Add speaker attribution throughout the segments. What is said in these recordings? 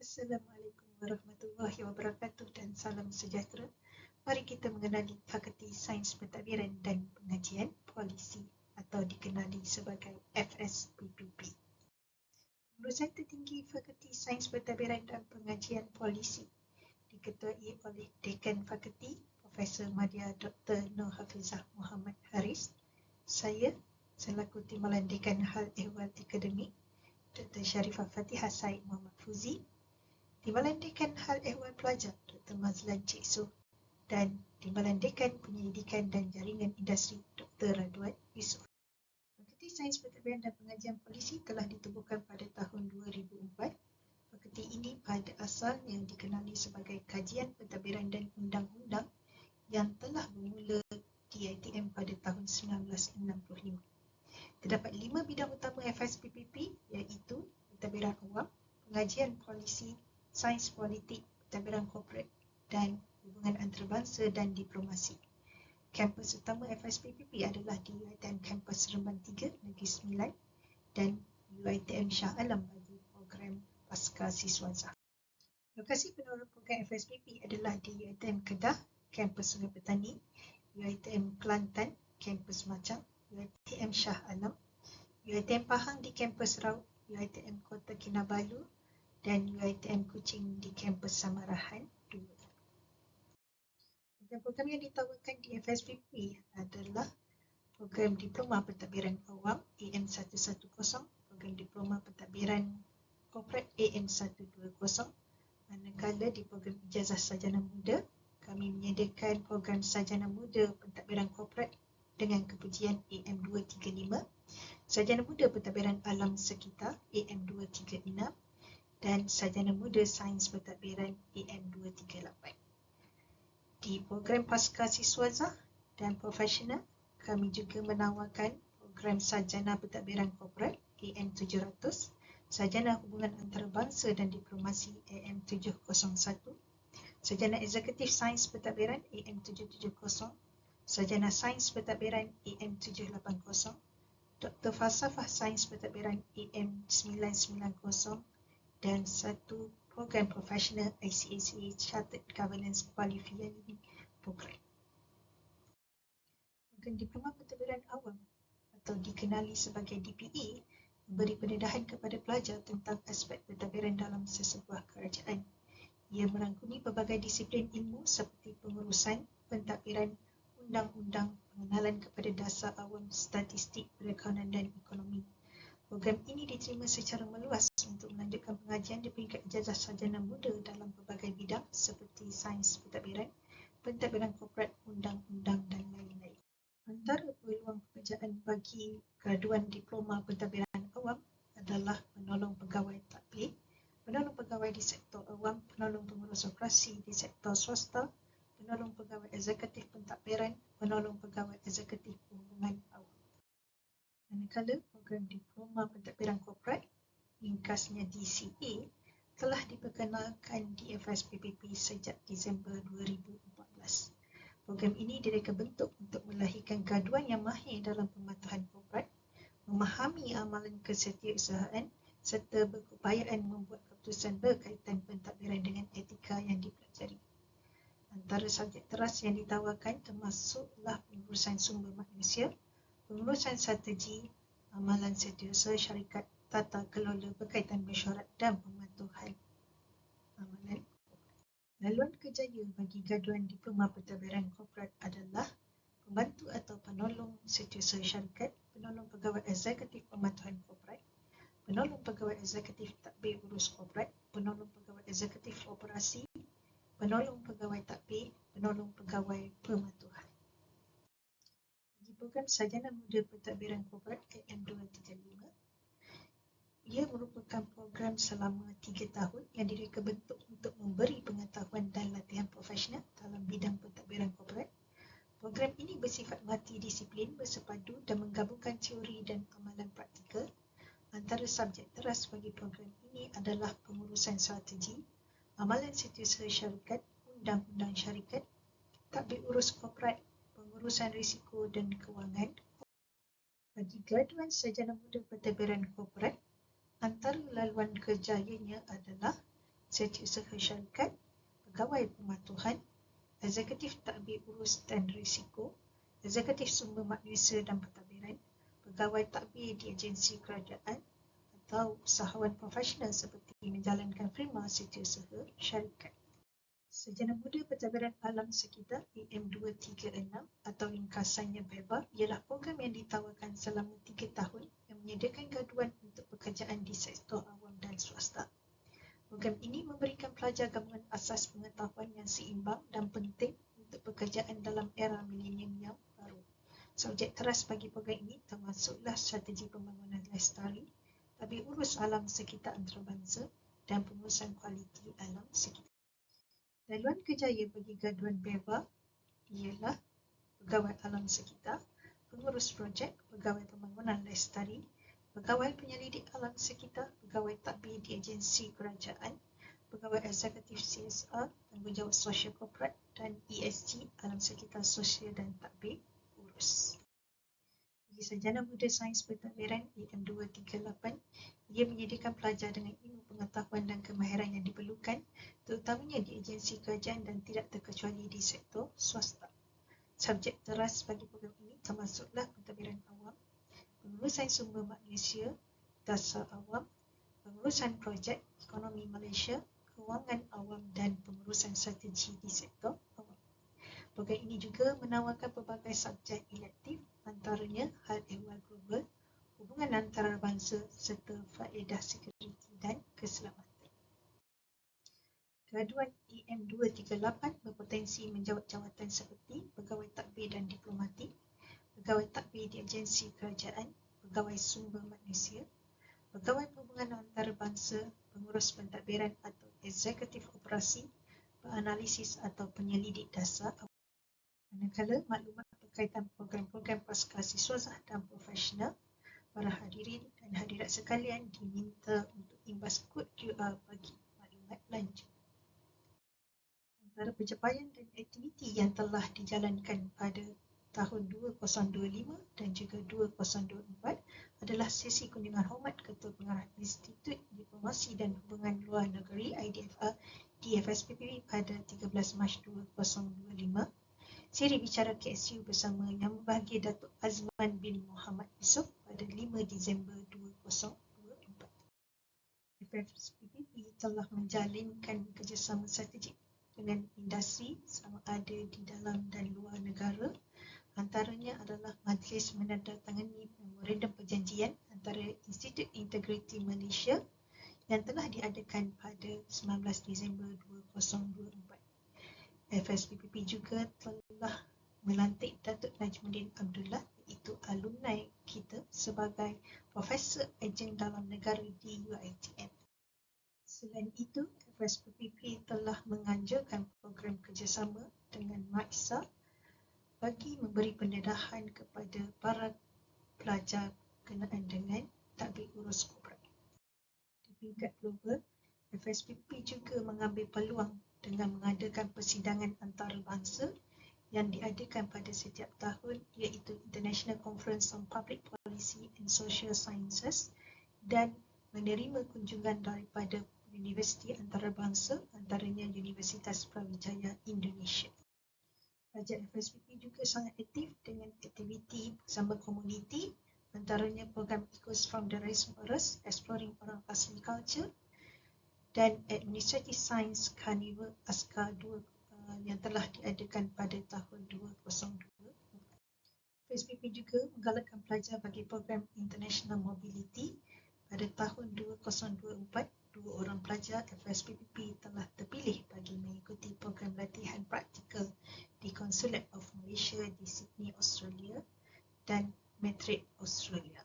Speaker 1: Assalamualaikum warahmatullahi wabarakatuh dan salam sejahtera. Mari kita mengenali Fakulti Sains Pentadbiran dan Pengajian Polisi atau dikenali sebagai FSPPP. Pengurusan tertinggi Fakulti Sains Pentadbiran dan Pengajian Polisi diketuai oleh Dekan Fakulti Profesor Madya Dr. Nur Hafizah Muhammad Haris. Saya selaku Timbalan Dekan Hal Ehwal Akademik Dr. Sharifah Fatihah Said Muhammad Fuzi Timbalan Dekan Hal Ehwal Pelajar Dr. Mazlan Cik Su dan Dekan Penyelidikan dan Jaringan Industri Dr. Radwan Yusof. Fakulti Sains Pentadbiran dan Pengajian Polisi telah ditubuhkan pada tahun 2004. Fakulti ini pada asalnya dikenali sebagai Kajian Pentadbiran dan Undang-Undang yang telah bermula di ITM pada tahun 1965. Terdapat lima bidang utama FSPPP iaitu pentadbiran awam, pengajian polisi, sains politik, pentadbiran korporat dan hubungan antarabangsa dan diplomasi. Kampus utama FSPPP adalah di UiTM Kampus Remban 3 Negeri Sembilan dan UiTM Shah Alam bagi program Pasca Siswaza. Lokasi penolong program FSPP adalah di UiTM Kedah, Kampus Sungai Petani, UiTM Kelantan, Kampus Macang, UiTM Shah Alam, UiTM Pahang di Kampus Raut, UiTM Kota Kinabalu dan UiTM Kuching di kampus Samarahan 2. Program-program yang ditawarkan di FSPP adalah program Diploma Pentadbiran Awam AM110, program Diploma Pentadbiran Korporat AM120, manakala di program Ijazah Sarjana Muda kami menyediakan program Sarjana Muda Pentadbiran Korporat dengan kepujian AM235, Sarjana Muda Pentadbiran Alam Sekitar AM236 dan Sarjana Muda Sains Pentadbiran AM238. Di program Pasca Siswaza dan Profesional, kami juga menawarkan program Sarjana Pentadbiran Korporat AM700, Sarjana Hubungan Antarabangsa dan Diplomasi AM701, Sarjana Eksekutif Sains Pentadbiran AM770, Sarjana Sains Pentadbiran AM780, Dr. Falsafah Sains Pentadbiran AM990 dan satu program profesional ICACA Chartered Governance Qualifying Program. Program Diploma Pentadbiran Awam atau dikenali sebagai DPE memberi pendedahan kepada pelajar tentang aspek pentadbiran dalam sesebuah kerajaan. Ia merangkumi pelbagai disiplin ilmu seperti pengurusan, pentadbiran, undang-undang, pengenalan kepada dasar awam, statistik, perekonomian dan ekonomi, Program ini diterima secara meluas melanjutkan pengajian di peringkat ijazah sarjana muda dalam pelbagai bidang seperti sains pentadbiran, pentadbiran korporat, undang-undang dan lain-lain. Antara peluang pekerjaan bagi graduan diploma pentadbiran awam adalah penolong pegawai takbir, penolong pegawai di sektor awam, penolong pengurus operasi di sektor swasta, penolong pegawai eksekutif pentadbiran, penolong pegawai eksekutif hubungan awam. Manakala program Diploma Pentadbiran Korporat, ringkasnya DCA, telah diperkenalkan di FSPPP sejak Disember 2014. Program ini direka bentuk untuk melahirkan graduan yang mahir dalam pematuhan korporat, memahami amalan kesetiausahaan serta berkeupayaan membuat keputusan berkaitan pentadbiran dengan etika yang dipelajari. Antara subjek teras yang ditawarkan termasuklah pengurusan sumber manusia, pengurusan strategi, amalan setiausaha syarikat, tata kelola berkaitan mesyuarat dan pematuhan amalan. Laluan kejaya bagi graduan diploma pentadbiran korporat adalah pembantu atau penolong setiausaha syarikat, penolong pegawai eksekutif pematuhan korporat, penolong pegawai eksekutif takbir urus korporat, penolong pegawai eksekutif operasi, penolong pegawai takbir, penolong pegawai pematuhan program Sarjana Muda Pentadbiran Korporat AM235. Ia merupakan program selama tiga tahun yang direka bentuk untuk memberi pengetahuan dan latihan profesional dalam bidang pentadbiran korporat. Program ini bersifat multidisiplin bersepadu dan menggabungkan teori dan amalan praktikal. Antara subjek teras bagi program ini adalah pengurusan strategi, amalan setiausaha syarikat, undang-undang syarikat, takbir urus korporat pengurusan risiko dan kewangan. Bagi graduan sarjana muda pentadbiran korporat, antara laluan kerjayanya adalah setiausaha syarikat, pegawai pematuhan, eksekutif takbir urus dan risiko, eksekutif sumber manusia dan pentadbiran, pegawai takbir di agensi kerajaan atau usahawan profesional seperti menjalankan firma setiausaha syarikat. Sejana Muda Pentadbiran Alam Sekitar AM236 atau ringkasannya BEBA ialah program yang ditawarkan selama 3 tahun menyediakan gaduan untuk pekerjaan di sektor awam dan swasta. Program ini memberikan pelajar gabungan asas pengetahuan yang seimbang dan penting untuk pekerjaan dalam era milenium yang baru. Subjek teras bagi program ini termasuklah strategi pembangunan lestari, tapi urus alam sekitar antarabangsa dan pengurusan kualiti alam sekitar. Laluan kejaya bagi gaduan BEVA ialah pegawai alam sekitar, pengurus projek, pegawai pembangunan lestari, pegawai penyelidik alam sekitar, pegawai takbir di agensi kerajaan, pegawai eksekutif CSR, tanggungjawab sosial korporat dan ESG alam sekitar sosial dan takbir urus. Bagi sarjana muda sains pentadbiran EM238, ia menyediakan pelajar dengan ilmu pengetahuan dan kemahiran yang diperlukan terutamanya di agensi kerajaan dan tidak terkecuali di sektor swasta. Subjek teras bagi program ini termasuklah pentadbiran awam, pengurusan sumber manusia, dasar awam, pengurusan projek ekonomi Malaysia, kewangan awam dan pengurusan strategi di sektor awam. Program ini juga menawarkan pelbagai subjek elektif antaranya hal ehwal global, hubungan antarabangsa serta faedah sekuriti dan keselamatan. Graduan EM238 berpotensi menjawab jawatan seperti pegawai takbir dan diplomatik, pegawai takbir di agensi kerajaan, pegawai sumber manusia, pegawai perhubungan antarabangsa, pengurus pentadbiran atau eksekutif operasi, penganalisis atau penyelidik dasar. Manakala maklumat berkaitan program-program pasca siswazah dan profesional, para hadirin dan hadirat sekalian diminta untuk imbas kod QR bagi maklumat lanjut antara pencapaian dan aktiviti yang telah dijalankan pada tahun 2025 dan juga 2024 adalah sesi kunjungan hormat Ketua Pengarah Institut Diplomasi dan Hubungan Luar Negeri IDFA DFSPP pada 13 Mac 2025 siri bicara KSU bersama Yang Berbahagia Datuk Azman bin Muhammad Yusof pada 5 Disember 2024. FFPPP telah menjalinkan kerjasama strategik dengan industri sama ada di dalam dan luar negara. Antaranya adalah majlis menandatangani memorandum perjanjian antara Institut Integriti Malaysia yang telah diadakan pada 19 Disember 2024. FSPPP juga telah melantik Datuk Najmuddin Abdullah iaitu alumni kita sebagai Profesor Ejen Dalam Negara di UiTM. Selain itu, FSPPP telah menganjurkan program kerjasama dengan MAISA bagi memberi pendedahan kepada para pelajar kenaan dengan takbir urus korporat. Di tingkat global, FSPP juga mengambil peluang dengan mengadakan persidangan antarabangsa yang diadakan pada setiap tahun iaitu International Conference on Public Policy and Social Sciences dan menerima kunjungan daripada universiti antarabangsa antaranya Universitas Brawijaya Indonesia. Pelajar FSPP juga sangat aktif dengan aktiviti bersama komuniti antaranya program Ecos from the Rainforest Exploring Orang Asli Culture dan Administrative Science Carnival ASCA 2 uh, yang telah diadakan pada tahun 2002. FSPP juga menggalakkan pelajar bagi program International Mobility pada tahun 2024 dua orang pelajar FSPPP telah terpilih bagi mengikuti program latihan praktikal di Consulate of Malaysia di Sydney, Australia dan Madrid, Australia.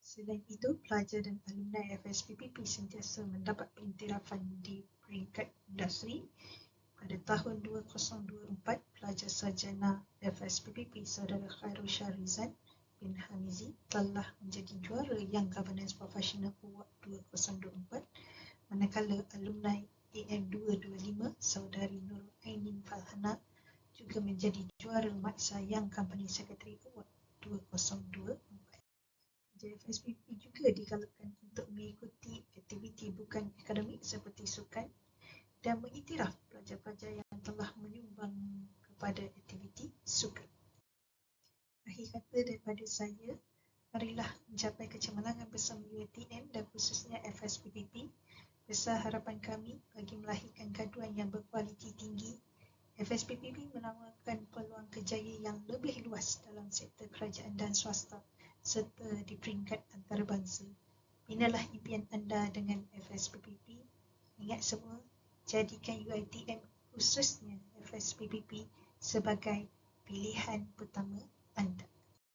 Speaker 1: Selain itu, pelajar dan alumni FSPPP sentiasa mendapat pengiktirafan di peringkat industri. Pada tahun 2024, pelajar sarjana FSPPP saudara Khairul Syarizan bin Hamizi telah menjadi juara Young Governance Professional Award 2024 manakala alumni AM225 saudari Nur Ainin Falhana juga menjadi juara Maksa Young Company Secretary Award 2024. JFSPP juga digalakkan untuk mengikuti aktiviti bukan akademik seperti sukan dan mengiktiraf pelajar-pelajar yang telah menyumbang kepada aktiviti sukan. Akhir kata daripada saya, marilah mencapai kecemerlangan bersama UiTM dan khususnya FSPPP. Besar harapan kami bagi melahirkan gaduhan yang berkualiti tinggi, FSPPP menawarkan peluang kejayaan yang lebih luas dalam sektor kerajaan dan swasta serta di peringkat antarabangsa. Inilah impian anda dengan FSPPP. Ingat semua, jadikan UiTM khususnya FSPPP sebagai pilihan pertama ಅಂತ